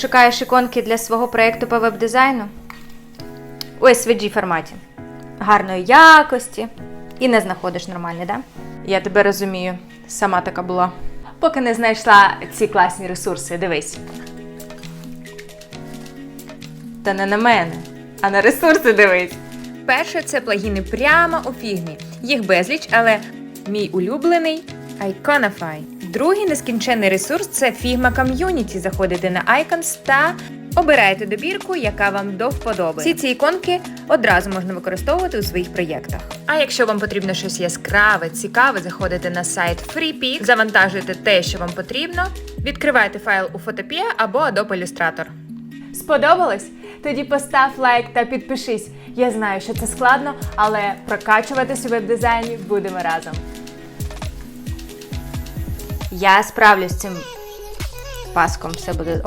Шукаєш іконки для свого проєкту по веб-дизайну? У SVG форматі. Гарної якості. І не знаходиш нормальні, да? Я тебе розумію, сама така була. Поки не знайшла ці класні ресурси, дивись. Та не на мене, а на ресурси дивись. Перше це плагіни прямо у фігмі. Їх безліч, але мій улюблений Iconify. Другий нескінченний ресурс це Figma Community. Заходите на Icons та обираєте добірку, яка вам до вподоби. Всі ці іконки одразу можна використовувати у своїх проєктах. А якщо вам потрібно щось яскраве, цікаве, заходите на сайт FreePic, завантажуєте те, що вам потрібно, відкриваєте файл у Photopea або Adobe Illustrator. Сподобалось? Тоді постав лайк та підпишись. Я знаю, що це складно, але прокачуватись у веб-дизайні будемо разом. Я справлюсь з цим паском, все буде.